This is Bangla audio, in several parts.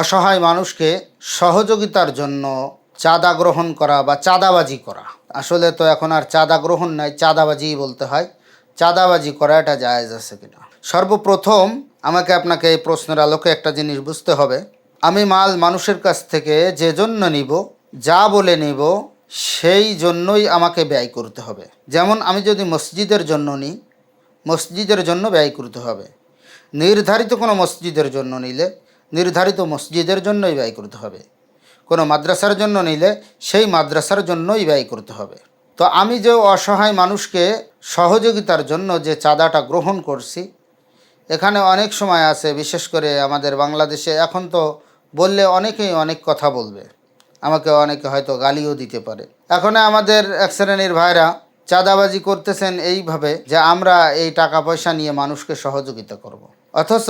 অসহায় মানুষকে সহযোগিতার জন্য চাঁদা গ্রহণ করা বা চাঁদাবাজি করা। আসলে তো এখন আর চাঁদা গ্রহণ নাই, চাঁদাবাজিই বলতে হয়। চাঁদাবাজি করা এটা জায়েজ আছে কিনা? সর্বপ্রথম আমাকে আপনাকে এই প্রশ্নের আলোকে একটা জিনিস বুঝতে হবে। আমি মাল মানুষের কাছ থেকে যে জন্য নিব, যা বলে নিব, সেই জন্যই আমাকে ব্যয় করতে হবে। যেমন আমি যদি মসজিদের জন্য নিই মসজিদের জন্য ব্যয় করতে হবে। নির্ধারিত কোনো মসজিদের জন্য নিলে নির্ধারিত মসজিদের জন্যই ব্যয় করতে হবে। কোনো মাদ্রাসার জন্য নিলে সেই মাদ্রাসার জন্যই ব্যয় করতে হবে। তো আমি যে অসহায় মানুষকে সহযোগিতার জন্য যে চাঁদাটা গ্রহণ করছি, এখানে অনেক সময় আছে, বিশেষ করে আমাদের বাংলাদেশে এখন তো বললে অনেকেই অনেক কথা বলবে। আমাকে অনেকে হয়তো গালিও দিতে পারে। এখন আমাদের এক শ্রেণির ভাইরা চাঁদাবাজি করতেছেন এইভাবে যে আমরা এই টাকা পয়সা নিয়ে মানুষকে সহযোগিতা করব। অথচ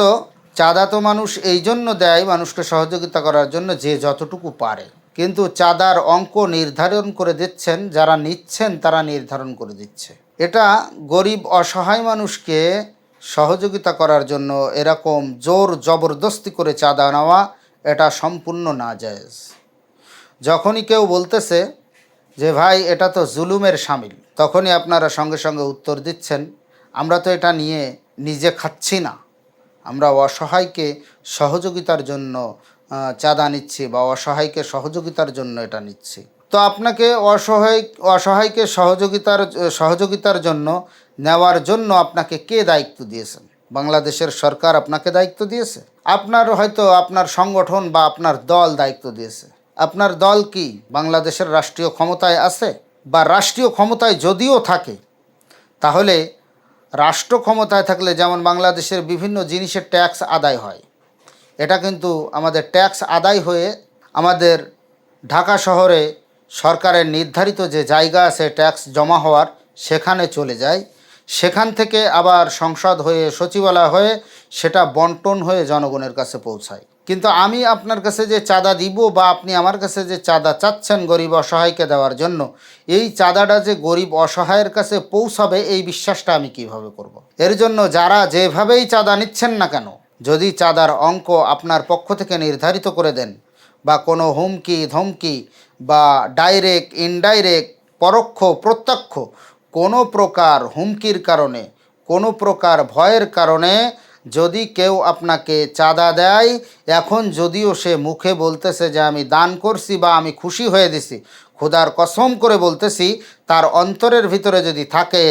চাঁদা তো মানুষ এই জন্য দেয় মানুষকে সহযোগিতা করার জন্য যে যতটুকু পারে। কিন্তু চাঁদার অঙ্ক নির্ধারণ করে দিচ্ছেন, যারা নিচ্ছেন তারা নির্ধারণ করে দিচ্ছে। এটা গরিব, অসহায় মানুষকে সহযোগিতা করার জন্য এরকম জোর জবরদস্তি করে চাঁদা নেওয়া এটা সম্পূর্ণ না জায়েজ যখনই কেউ বলতেছে যে, ভাই, এটা তো জুলুমের সামিল। তখনই আপনারা সঙ্গে সঙ্গে উত্তর দিচ্ছেন, আমরা তো এটা নিয়ে নিজে খাচ্ছি না। আমরা অসহায়কে সহযোগিতার জন্য চাঁদা নিচ্ছি বা অসহায়কে সহযোগিতার জন্য এটা নিচ্ছি। তো আপনাকে অসহায়, অসহায়কে সহযোগিতার সহযোগিতার জন্য নেওয়ার জন্য আপনাকে কে দায়িত্ব দিয়েছেন? বাংলাদেশের সরকার আপনাকে দায়িত্ব দিয়েছে? আপনার হয়তো আপনার সংগঠন বা আপনার দল দায়িত্ব দিয়েছে। আপনার দল কি বাংলাদেশের রাষ্ট্রীয় ক্ষমতায় আছে? বা রাষ্ট্রীয় ক্ষমতায় যদিও থাকে, তাহলে রাষ্ট্র ক্ষমতায় থাকলে যেমন বাংলাদেশের বিভিন্ন জিনিসের ট্যাক্স আদায় হয়, এটা কিন্তু আমাদের ট্যাক্স আদায় হয়ে আমাদের ঢাকা শহরে সরকারের নির্ধারিত যে জায়গা আছে ট্যাক্স জমা হওয়ার, সেখানে চলে যায়। সেখান থেকে আবার সংসদ হয়ে সচিবালয় হয়ে সেটা বন্টন হয়ে জনগণের কাছে পৌঁছায় কিন্তু আমি আপনার কাছে যে চাঁদা দিব বা আপনি আমার কাছে যে চাঁদা চাচ্ছেন গরিব অসহায়কে দেওয়ার জন্য, এই চাঁদাটা যে গরিব অসহায়ের কাছে পৌঁছাবে, এই বিশ্বাসটা আমি কীভাবে করব। এর জন্য যারা যেভাবেই চাঁদা নিচ্ছেন না কেন, যদি চাঁদার অঙ্ক আপনার পক্ষ থেকে নির্ধারিত করে দেন, বা কোনো হুমকি, ধমকি, বা ডাইরেক্ট, ইনডাইরেক্ট, পরোক্ষ, প্রত্যক্ষ কোনো প্রকার হুমকির কারণে, কোনো প্রকার ভয়ের কারণে যদি কেউ আপনাকে চাঁদা দেয়, এখন যদিও সে মুখে বলতেছে যে আমি দান করছি বা আমি খুশি হয়ে দিছি, খোদার কসম করে বলতেছি, তার অন্তরের ভিতরে যদি থাকে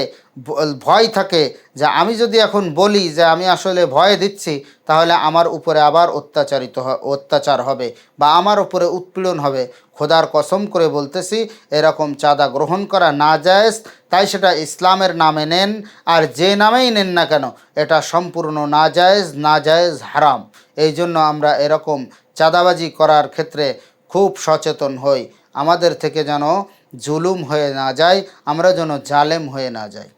ভয় থাকে যে আমি যদি এখন বলি যে আমি আসলে ভয় দিচ্ছি, তাহলে আমার উপরে আবার অত্যাচারিত অত্যাচার হবে বা আমার উপরে উৎপীড়ন হবে। খোদার কসম করে বলতেছি, এরকম চাঁদা গ্রহণ করা না জায়েজ তাই সেটা ইসলামের নামে নেন, আর যে নামেই নেন না কেন, এটা সম্পূর্ণ না জায়েজ না জায়েজ হারাম। এই জন্য আমরা এরকম চাঁদাবাজি করার ক্ষেত্রে খুব সচেতন হই। আমাদের থেকে যেন জুলুম হয়ে না যায়, আমরা যেন জালেম হয়ে না যাই।